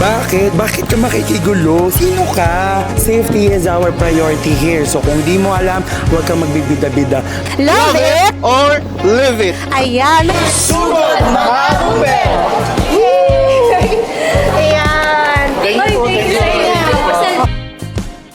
Bakit? Bakit ka makikigulo? Sino ka? Safety is our priority here. So kung di mo alam, huwag kang magbibida-bida. Love it! or live it. Ayan. Sugod mga bumbero! Ayan. Thank you, thank you.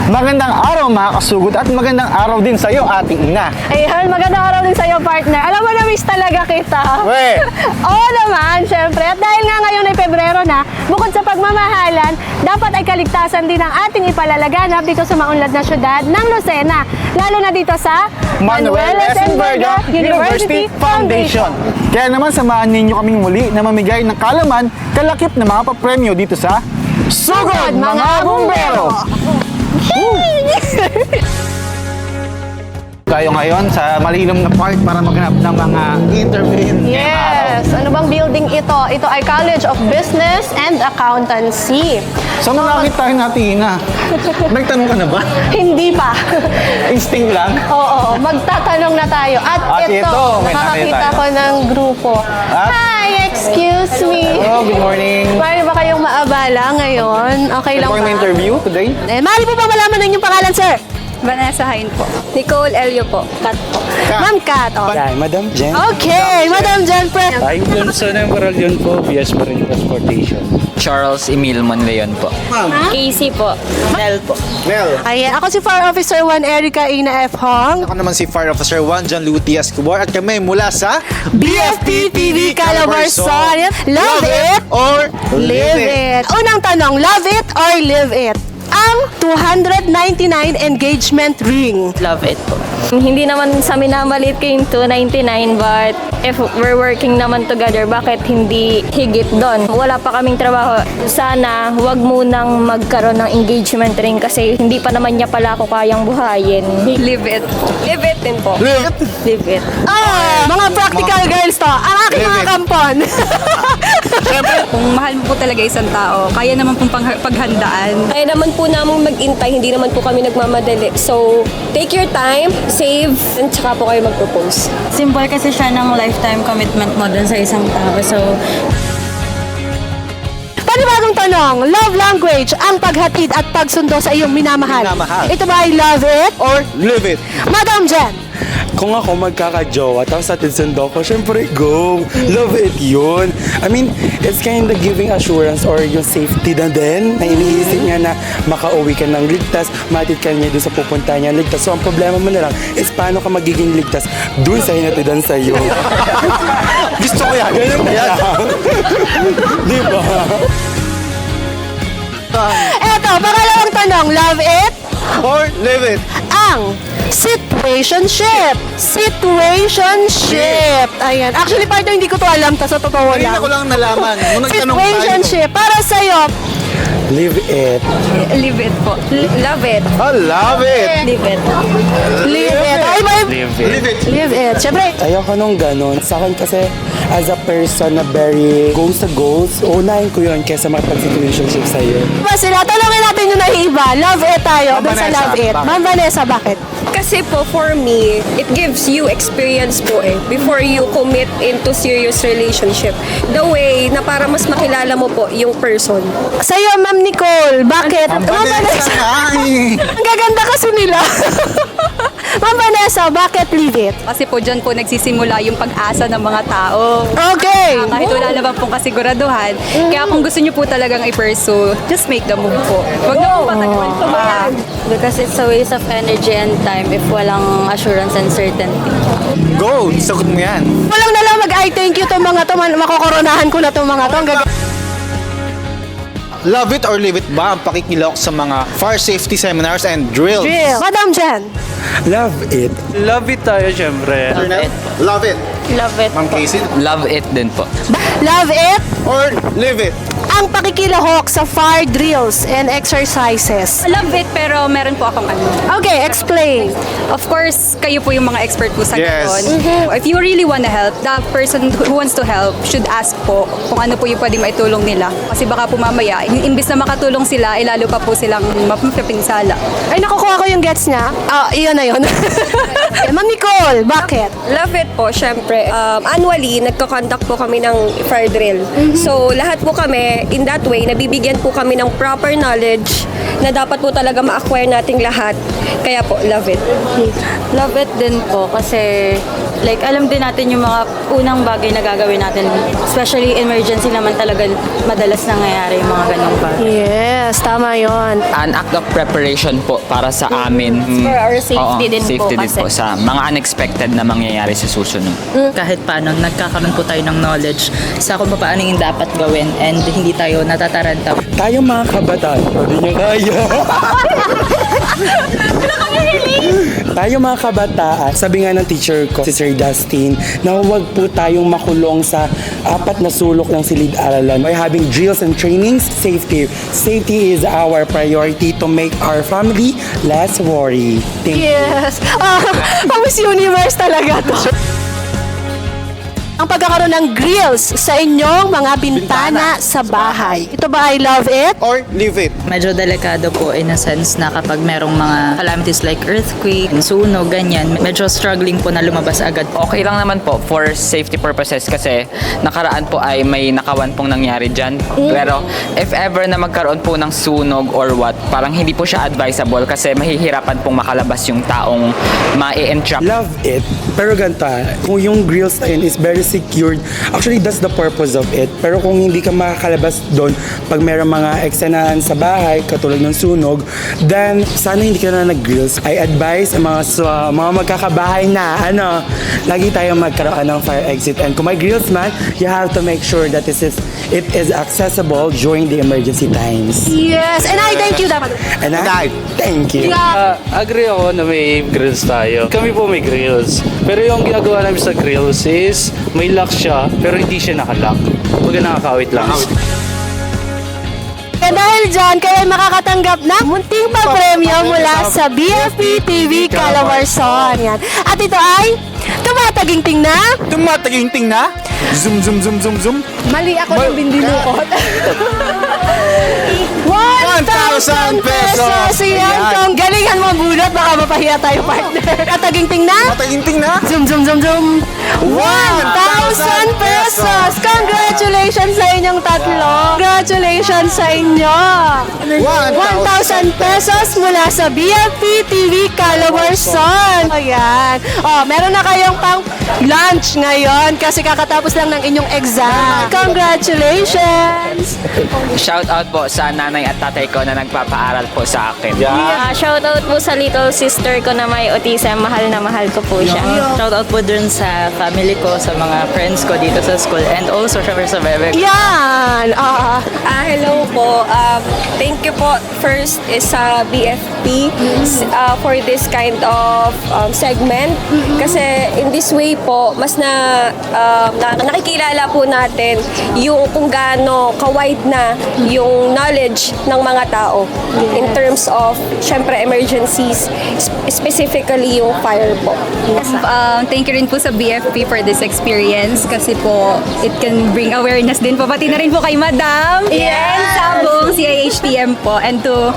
Magandang araw mga kasugod at magandang araw din sa iyo ating ina. Ayan, magandang araw din sa'yo, partner. Alam mo, na-miss talaga kita. We! Oo naman, syempre. At dahil nga ngayon ay Pebrero na, bukod sa pagmamahalan, dapat ay kaligtasan din ang ating ipalalaganap dito sa maunlad na syudad ng Lucena. Lalo na dito sa Manuel S. Enverga University Foundation. Kaya naman samahan ninyo kaming muli na mamigay ng kalaman, kalakip na mga papremyo dito sa Sugod Mga Bumbero! Tayo ngayon sa malinom na part para maghanap ng mga interviewin. Yes! Building ito? Ito ay College of Business and Accountancy. So malapit tayo natin ina. Nagtanong ka na ba? Hindi pa. Instinct lang. Oo, magtatanong na tayo. At, At ito, ito, may nakakita tayo. ko ng grupo. At- Hi, excuse me. Hello, good morning. Paano ba kayong maabala ngayon? Okay lang Ito ba? yung interview today. Eh, maaari po ba malaman ng inyong pangalan, sir? Vanessa Hain po. Nicole Elio po. Kat po. Ma'am Kat. Oh. Yan, Madam Jen. Okay, Madam Jen Pre. I'm Johnson Emerald yun po, BS Marine Transportation. Charles Emil Manleon po. Casey po. Nel po. Mel. Ayan, ako si Fire Officer 1 Erica Ina F. Hong. Ako naman si Fire Officer 1, John Luty Escobar at kami mula sa BFP TV Calabarzon. Love it or Live it. Unang tanong, love it or live it? Ang 299 engagement ring. Love it po. Hindi naman sa minamalit ko yung 299 but if we're working naman together, bakit hindi higit doon? Wala pa kaming trabaho. Sana wag munang magkaroon ng engagement ring kasi hindi pa naman niya pala ako kayang buhayin. Live it. Live it din po. Live it. Live it. Ah, mga practical girls to. Ang aking Live mga it. kampon. Kung mahal mo po talaga isang tao, kaya naman pong pang- paghandaan. Kaya naman po namin mag-intay, hindi naman po kami nagmamadali. So, take your time, save, and tsaka po kayo mag-propose. Simple kasi siya ng lifetime commitment mo dun sa isang tao. So, Panibagong tanong, love language ang paghatid at pagsundo sa iyong minamahal. Minamahal. Ito ba ay love it? or live it. Madam Jen. Kung ako magkaka-jowa, tapos natin sundo ko, syempre go. Love it yun. I mean, it's kind of giving assurance or yung safety na din. Na iniisip niya na makauwi ka ng ligtas, matid ka niya doon sa pupunta niya ligtas. So, ang problema mo na lang is paano ka magiging ligtas doon sa hinatidan sa'yo. Gusto ko yan. Ganun na Yan. Di ba? Eto, pangalawang tanong, love it? Or live it. Ang situationship. Situationship. Ayan. Actually, partner, hindi ko to alam. Tapos sa totoo Kanina lang. ko lang nalaman. Nung nagtanong tayo. Situationship. Para sa'yo, Live it. Live it po. love it. I love it. Live it. live it. Ay, may... Live it. Live it. Live it. Siyempre, Ayoko nung ganun. Sa akin kasi, as a person na very goals sa goals, unahin ko yun kesa makapag-situationship sa'yo. ba sila? Tanongin natin yung naiiba. Love it tayo. Ma'am Dun sa Vanessa, love it. bakit? Ma'am Vanessa, bakit? Kasi po, for me, it gives you experience po eh, before you commit into serious relationship. The way na para mas makilala mo po yung person. Sa'yo, Ma'am Nicole, bakit? Ma'am Vanessa, ay. Ang gaganda kasi nila. Ma'am Vanessa, bakit leave it? Kasi po dyan po nagsisimula yung pag-asa ng mga tao. Okay. Ah, kahit wala naman pong kasiguraduhan. Kaya kung gusto niyo po talagang i-pursue, just make the move po. Huwag na pong patagal. Tumayan. Because it's a waste of energy and time if walang assurance and certainty. Go. Sagot mo yan. Walang na lang mag-I thank you to mga to. Man- Makokoronahan ko na to mga to. Ang. Love it or live it ba ang pakikilok sa mga fire safety seminars and drills? Drill. Madam Jen. Love it. Love it tayo, syempre. Love it. Love it. Ma'am Casey. Love it din po. Love it. Or live it. Ang pakikilahok sa fire drills and exercises. Love it, pero meron po akong ano. Okay, explain. Of course, kayo po yung mga expert po sa Yes. ganon. If you really wanna help, the person who wants to help should ask po kung ano po yung pwede maitulong nila. Kasi baka po mamaya, yung imbis na makatulong sila, eh, lalo pa po silang mapipinsala. Ay, nakukuha ko yung gets niya. Ah, iyon na yun. Ma'am Nicole, bakit? Love it po, syempre. Um, annually, nagko-conduct po kami ng fire drill. So, lahat po kami in that way, nabibigyan po kami ng proper knowledge na dapat po talaga ma-acquire nating lahat. Kaya po, love it. Love it din po kasi like alam din natin yung mga unang bagay na gagawin natin. Especially emergency naman talaga madalas nangyayari yung mga ganong bagay. Yes, tama yon. An act of preparation po para sa amin. For our safety Oo, din po safety din kasi. po sa mga unexpected na mangyayari sa susunod. kahit paano nagkakaroon po tayo ng knowledge sa kung paano yung dapat gawin and hindi tayo natataranta. Tayo mga kabataan, pwede niyo kaya. Tayo mga kabataan, sabi nga ng teacher ko, si Sir Dustin, na huwag po tayong makulong sa apat na sulok ng silid-aralan. By having drills and trainings, safety. Safety is our priority to make our family less worry. Thank you. Yes. Ang Miss Universe talaga to. Ang pagkakaroon ng grills sa inyong mga bintana, sa bahay. Ito ba I love it? Or leave it. Medyo delikado po in a sense na kapag merong mga calamities like earthquake, sunog, ganyan, medyo struggling po na lumabas agad. Okay lang naman po for safety purposes kasi nakaraan po ay may nakawan pong nangyari dyan. Pero if ever na magkaroon po ng sunog or what, parang hindi po siya advisable kasi mahihirapan pong makalabas yung taong ma-entrap. Love it. Pero ganito ah, kung yung grills na yun is very secured, actually that's the purpose of it. Pero kung hindi ka makakalabas doon, pag mayroong mga eksenahan sa bahay, katulad ng sunog, then sana hindi ka na nag-grills. I advise ang mga, sa mga magkakabahay na, ano, lagi tayong magkaroon ng fire exit. And kung may grills man, you have to make sure that this is, it is accessible during the emergency times. Yes. And I thank you dapat. And I, thank you. Ah, agree ako na may grills tayo. Kami po may grills. Pero yung ginagawa namin sa grills is may lock siya pero hindi siya nakalock. Huwag nakakawit lang. Kaya dahil dyan, kayo ay makakatanggap ng munting pa-premyo mula sa BFP TV Calabarzon. Yan. At ito ay tumataginting na Tumataginting na. Zoom, zoom, zoom, zoom, zoom. Mali ako ng bindinukot. 1,000 pesos! Yan, kung galingan mo bunot, baka mapahiya tayo partner. Kataginting na? Tumataginting na. Zoom, zoom, zoom, zoom. 1,000 pesos! Congratulations sa inyong tatlo! Congratulations sa inyo! 1,000 pesos mula sa BFP TV Calabarzon. Ayan. Oh, meron na kayong pang lunch ngayon kasi kakatapos lang ng inyong exam. Congratulations! Shout out po sa nanay at tatay ko na nagpapaaral po sa akin. Ah, shoutout po sa little sister ko na may autism. Mahal na mahal ko po siya. Shoutout po dun sa family ko, sa mga friends ko dito sa school and also syempre sa bebe. Yan! Ah, Ah, hello po. Um, thank you po first is sa BFP uh, for this kind of um, segment. Kasi in this way po, mas na, um, na nakikilala po natin yung kung gaano ka-wide na yung knowledge ng mga tao in terms of, syempre, emergencies, sp- specifically yung fire po. Um, thank you rin po sa BFP for this experience kasi po it can bring awareness din po. Pati na rin po kay Madam. And sa buong Po. And to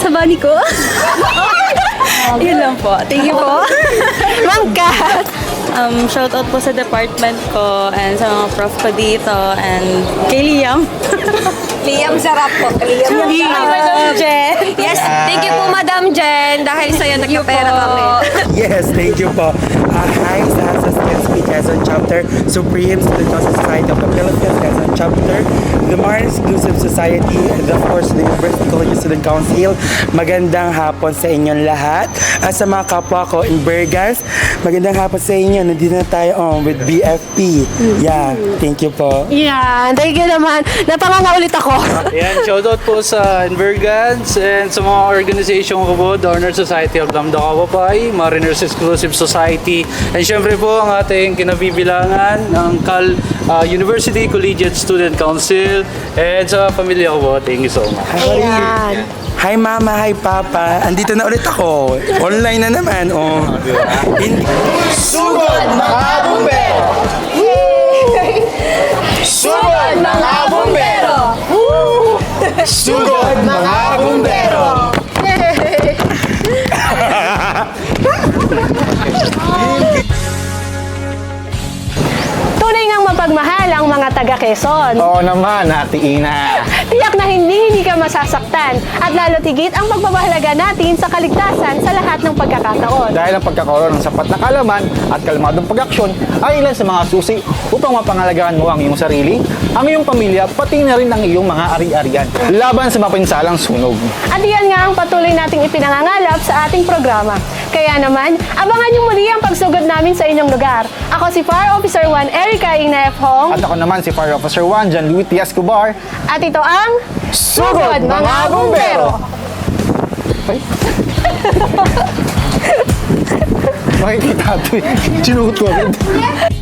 sa bani ko. Yun lang po. Thank you po. Ma'am Kat! Um, shoutout po sa department ko and sa mga prof ko dito and kay Liam. Liam Sarap po. Liam Sarap. Yes, thank you po Madam Jen dahil sa'yo nagkapera kami. Yes, thank you po. Uh, hi sa SSSP Quezon Chapter, Supreme Student Society of the Philippines Quezon Chapter, the Mars Inclusive Society, and of course, the University College Student Council. Magandang hapon sa inyong lahat. At sa mga kapwa ko in Bergans, magandang hapon sa inyo. Nandito na tayo on with BFP. Yeah, thank you po. Yan, thank you naman. Napanganga ulit ako. Ayan, shoutout po sa Invergans and sa mga organization ko po, the Honor Society of Lamda Kapapay, Mariners Exclusive Society, and syempre po ang ating kinabibilangan ng Cal uh, University Collegiate Student Council and sa pamilya ko po, thank you so much. Ayan. Hi mama, hi papa. Andito na ulit ako. Online na naman. Oh. Sugod mga bumbero! Sugod mga bumbero! Sugod mga bumbero! Tunay ngang mapag ipagmahal ang mga taga Quezon. Oo naman, Ate Ina. Tiyak na hindi hindi ka masasaktan at lalo tigit ang pagpapahalaga natin sa kaligtasan sa lahat ng pagkakataon. Dahil ang pagkakaroon ng sapat na kalaman at kalmadong pag-aksyon ay ilan sa mga susi upang mapangalagaan mo ang iyong sarili, ang iyong pamilya, pati na rin ang iyong mga ari-arian laban sa mapinsalang sunog. At iyan nga ang patuloy nating ipinangangalap sa ating programa. Kaya naman, abangan niyo muli ang pagsugod namin sa inyong lugar. Ako si Fire Officer 1 Erica Ina F. Hong At ako naman si Fire Officer 1, John Louis T. Escobar. at ito ang Sugod, mga bumbero! Ay. Makikita ito eh. Sinuot ko agad.